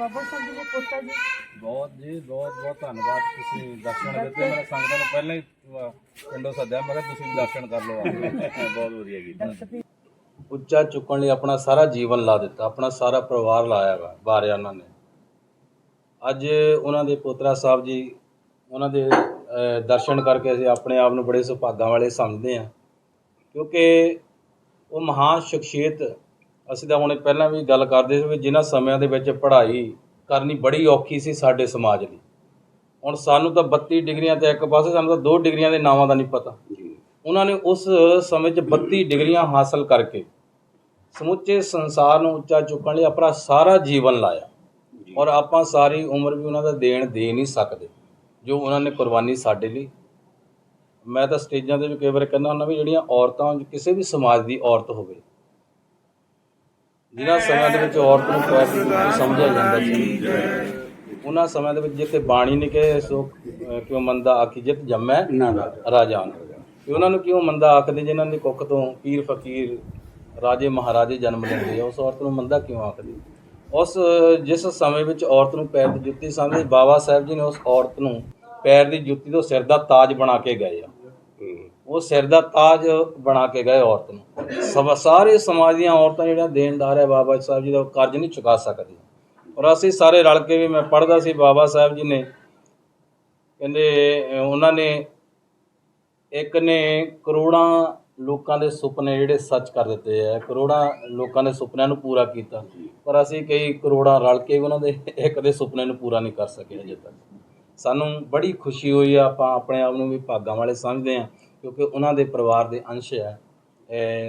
ਬਾਬਾ ਸਾਹਿਬ ਜੀ ਦੇ ਪੁੱਤਰ ਜੀ। ਬਹੁਤ ਜੀ ਬਹੁਤ ਬਹੁਤ ਧੰਨਵਾਦ। ਤੁਸੀਂ ਦਰਸ਼ਨ ਦਿੱਤੇ। ਮੈਂ ਸੰਗਤਾਂ ਨੂੰ ਪਹਿਲਾਂ ਹੀ ਅਹ, ਪਿੰਡੋਂ ਸੱਦਿਆ। ਮੈਂ ਕਿਹਾ ਤੁਸੀਂ ਦਰਸ਼ਨ ਕਰ ਲਓ ਆ ਕੇ। ਬਹੁਤ ਵਧੀਆ ਕੀਤਾ ਉੱਚਾ ਚੁੱਕਣ ਲਈ ਆਪਣਾ ਸਾਰਾ ਜੀਵਨ ਲਾ ਦਿੱਤਾ। ਆਪਣਾ ਸਾਰਾ ਪਰਿਵਾਰ ਲਾਇਆ ਵਾ ਵਾਰਿਆ ਉਹਨਾਂ ਨੇ। ਅੱਜ ਉਹਨਾਂ ਦੇ ਪੋਤਰਾ ਸਾਹਿਬ ਜੀ ਉਹਨਾਂ ਦੇ ਅਹ, ਦਰਸ਼ਨ ਕਰਕੇ ਅਸੀਂ ਆਪਣੇ ਆਪ ਨੂੰ ਬੜੇ ਸੁਭਾਗਾਂ ਵਾਲੇ ਸਮਝਦੇ ਹਾਂ। ਕਿਉਂਕਿ ਉਹ ਮਹਾਨ ਸ਼ਖਸੀਅਤ ਅਸੀਂ ਤਾਂ ਹੁਣੇ ਪਹਿਲਾਂ ਵੀ ਗੱਲ ਕਰਦੇ ਸੀ ਵੀ ਜਿਨ੍ਹਾਂ ਸਮਿਆਂ ਦੇ ਵਿੱਚ ਪੜ੍ਹਾਈ ਕਰਨੀ ਬੜੀ ਔਖੀ ਸੀ ਸਾਡੇ ਸਮਾਜ ਲਈ। ਹੁਣ ਸਾਨੂੰ ਤਾਂ 32 ਡਿਗਰੀਆਂ ਤੇ ਇੱਕ ਪਾਸੇ ਸਾਨੂੰ ਤਾਂ ਦੋ ਡਿਗਰੀਆਂ ਦੇ ਨਾਵਾਂ ਦਾ ਨਹੀਂ ਪਤਾ। ਉਹਨਾਂ ਨੇ ਉਸ ਸਮੇਂ 'ਚ 32 ਡਿਗਰੀਆਂ ਹਾਸਲ ਕਰਕੇ ਸਮੁੱਚੇ ਸੰਸਾਰ ਨੂੰ ਉੱਚਾ ਚੁੱਕਣ ਲਈ ਆਪਣਾ ਸਾਰਾ ਜੀਵਨ ਲਾਇਆ। ਔਰ ਆਪਾਂ ਸਾਰੀ ਉਮਰ ਵੀ ਉਹਨਾਂ ਦਾ ਦੇਣ ਦੇ ਨਹੀਂ ਸਕਦੇ ਜੋ ਉਹਨਾਂ ਨੇ ਕੁਰਬਾਨੀ ਸਾਡੇ ਲਈ। ਮੈਂ ਤਾਂ ਸਟੇਜਾਂ ਤੇ ਵੀ ਕਈ ਵਾਰ ਕਹਿੰਦਾ ਹੁੰਦਾ ਵੀ ਜਿਹੜੀਆਂ ਔਰਤਾਂ ਕਿਸੇ ਵੀ ਸਮਾਜ ਦੀ ਔਰਤ ਹੋਵੇ ਜਿਨ੍ਹਾਂ ਸਮਿਆਂ ਦੇ ਵਿੱਚ ਔਰਤ ਨੂੰ ਜੁੱਤੀ ਸਮਝਿਆ ਜਾਂਦਾ ਸੀ। ਉਹਨਾਂ ਸਮਿਆਂ ਦੇ ਵਿੱਚ ਜਿੱਥੇ ਬਾਣੀ ਨੇ ਕਹੇ ਸੋ ਕਿਉਂ ਮੰਦਾ ਆਖੀ ਜਿਤ ਜੰਮੈ ਰਾਜਾਨ ਕਿ ਉਹਨਾਂ ਨੂੰ ਕਿਉਂ ਮੰਦਾ ਆਖਦੇ ਜਿਨ੍ਹਾਂ ਦੀ ਕੁੱਖ ਤੋਂ ਪੀਰ ਫਕੀਰ ਰਾਜੇ ਮਹਾਰਾਜੇ ਜਨਮ ਲੈਂਦੇ ਆ ਉਸ ਔਰਤ ਨੂੰ ਮੰਦਾ ਕਿਉਂ ਆਖਦੇ? ਉਸ ਜਿਸ ਸਮੇਂ ਵਿੱਚ ਔਰਤ ਨੂੰ ਪੈਰ ਦੀ ਜੁੱਤੀ ਸਮਝਦੇ ਬਾਬਾ ਸਾਹਿਬ ਜੀ ਨੇ ਉਸ ਔਰਤ ਨੂੰ ਪੈਰ ਦੀ ਜੁੱਤੀ ਤੋਂ ਸਿਰ ਦਾ ਤਾਜ ਬਣਾ ਕੇ ਗਏ ਆ। ਉਹ ਸਿਰ ਦਾ ਤਾਜ ਬਣਾ ਕੇ ਗਏ ਔਰਤ ਨੂੰ। ਸਭ ਸਾਰੇ ਸਮਾਜ ਦੀਆਂ ਔਰਤਾਂ ਜਿਹੜੀਆਂ ਦੇਣਦਾਰ ਹੈ ਬਾਬਾ ਸਾਹਿਬ ਜੀ ਦਾ, ਉਹ ਕਰਜ਼ ਨਹੀਂ ਚੁਕਾ ਸਕਦੀ ਔਰ ਅਸੀਂ ਸਾਰੇ ਰਲ ਕੇ ਵੀ ਮੈਂ ਪੜ੍ਹਦਾ ਸੀ ਬਾਬਾ ਸਾਹਿਬ ਜੀ ਨੇ। ਕਹਿੰਦੇ ਉਹਨਾਂ ਨੇ ਇੱਕ ਨੇ ਕਰੋੜਾਂ ਲੋਕਾਂ ਦੇ ਸੁਪਨੇ ਜਿਹੜੇ ਸੱਚ ਕਰ ਦਿੱਤੇ ਆ। ਕਰੋੜਾਂ ਲੋਕਾਂ ਦੇ ਸੁਪਨਿਆਂ ਨੂੰ ਪੂਰਾ ਕੀਤਾ। ਪਰ ਅਸੀਂ ਕਈ ਕਰੋੜਾਂ ਰਲ ਕੇ ਵੀ ਉਹਨਾਂ ਦੇ, ਇੱਕ ਦੇ ਸੁਪਨੇ ਨੂੰ ਪੂਰਾ ਨਹੀਂ ਕਰ ਸਕੇ ਅਜੇ ਤੱਕ। ਸਾਨੂੰ ਬੜੀ ਖੁਸ਼ੀ ਹੋਈ ਆ ਆਪਾਂ ਆਪਣੇ ਆਪ ਨੂੰ ਵੀ ਭਾਗਾਂ ਵਾਲੇ ਸਮਝਦੇ ਆ ਕਿਉਂਕਿ ਉਹਨਾਂ ਦੇ ਪਰਿਵਾਰ ਦੇ ਅੰਸ਼ ਹੈ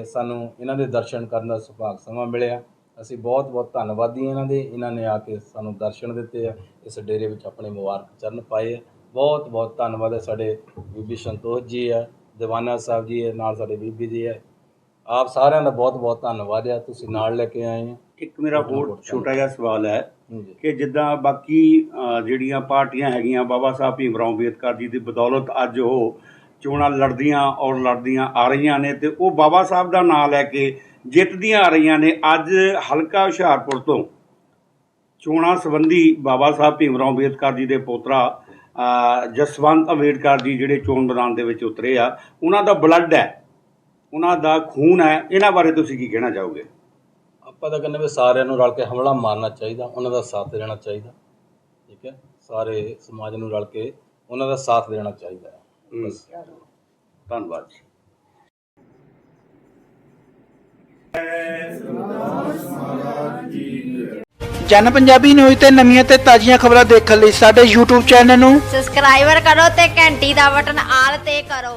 ਸਾਨੂੰ ਇਹਨਾਂ ਦੇ ਦਰਸ਼ਨ ਕਰਨ ਦਾ ਸੁਭਾਗ ਸਮਾਂ ਮਿਲਿਆ। ਅਸੀਂ ਬਹੁਤ ਬਹੁਤ ਧੰਨਵਾਦੀ ਇਹਨਾਂ ਦੇ। ਇਹਨਾਂ ਨੇ ਆ ਕੇ ਸਾਨੂੰ ਦਰਸ਼ਨ ਦਿੱਤੇ ਆ। ਇਸ ਡੇਰੇ ਵਿੱਚ ਆਪਣੇ ਮੁਬਾਰਕ ਚਰਨ ਪਾਏ ਆ। ਬਹੁਤ ਬਹੁਤ ਧੰਨਵਾਦ ਹੈ ਸਾਡੇ ਬੀਬੀ ਸੰਤੋਖ ਜੀ ਆ ਦੀਵਾਨਾ ਸਾਹਿਬ ਜੀ ਹੈ ਨਾਲ ਸਾਡੇ ਬੀਬੀ ਜੀ ਹੈ ਆਪ ਸਾਰਿਆਂ ਦਾ ਬਹੁਤ ਬਹੁਤ ਧੰਨਵਾਦ ਹੈ ਤੁਸੀਂ ਨਾਲ ਲੈ ਕੇ ਆਏ ਹੋ ਇੱਕ ਮੇਰਾ ਹੋਰ ਛੋਟਾ ਜਿਹਾ ਸਵਾਲ ਹੈ। ਕਿ ਜਿੱਦਾਂ ਬਾਕੀ ਜਿਹੜੀਆਂ ਪਾਰਟੀਆਂ ਹੈਗੀਆਂ, ਬਾਬਾ ਸਾਹਿਬ ਭੀਮ ਰਾਓ ਅੰਬੇਦਕਰ ਜੀ ਦੀ ਬਦੌਲਤ ਅੱਜ ਉਹ ਚੋਣਾਂ ਲੜਦੀਆਂ ਔਰ ਲੜਦੀਆਂ ਆ ਰਹੀਆਂ ਨੇ ਤੇ ਉਹ ਬਾਬਾ ਸਾਹਿਬ ਦਾ ਨਾਮ ਲੈ ਕੇ ਜਿੱਤਦੀਆਂ ਆ ਰਹੀਆਂ ਨੇ। ਅੱਜ ਹਲਕਾ ਹੁਸ਼ਿਆਰਪੁਰ ਤੋਂ ਚੋਣਾਂ ਸੰਬੰਧੀ ਬਾਬਾ ਸਾਹਿਬ ਭੀਮ ਰਾਓ ਅੰਬੇਦਕਰ ਜੀ ਦੇ ਪੋਤਰਾ ਜਸਵੰਤ ਅੰਬੇਦਕਰ ਜੀ ਜਿਹੜੇ ਚੋਣ ਮੈਦਾਨ ਦੇ ਵਿੱਚ ਉਤਰੇ ਆ, ਉਹਨਾਂ ਦਾ ਬਲੱਡ ਹੈ, ਉਹਨਾਂ ਦਾ ਖੂਨ ਹੈ। ਇਹਨਾਂ ਬਾਰੇ ਤੁਸੀਂ ਕੀ ਕਹਿਣਾ ਚਾਹੋਗੇ? ਆਪਾਂ ਤਾਂ ਕਹਿੰਦੇ ਵੀ ਸਾਰਿਆਂ ਨੂੰ ਰਲ ਕੇ ਹਮਲਾ ਮਾਰਨਾ ਚਾਹੀਦਾ ਉਹਨਾਂ ਦਾ ਸਾਥ ਦੇਣਾ ਚਾਹੀਦਾ ਠੀਕ ਹੈ? ਸਾਰੇ ਸਮਾਜ ਨੂੰ ਰਲ ਕੇ ਉਹਨਾਂ ਦਾ ਸਾਥ ਦੇਣਾ ਚਾਹੀਦਾ ਹੈ। ਬਸ। ਧੰਨਵਾਦ ਜੀ। ਜਨ ਪੰਜਾਬੀ ਨਿਊਜ਼ ਤੇ ਨਵੀਆਂ ਤੇ ਤਾਜ਼ੀਆਂ ਖਬਰਾਂ ਦੇਖਣ ਲਈ ਸਾਡੇ YouTube ਚੈਨਲ ਨੂੰ ਸਬਸਕ੍ਰਾਈਬਰ ਕਰੋ ਤੇ ਘੰਟੀ ਦਾ ਬਟਨ ਆਲ ਤੇ ਕਰੋ।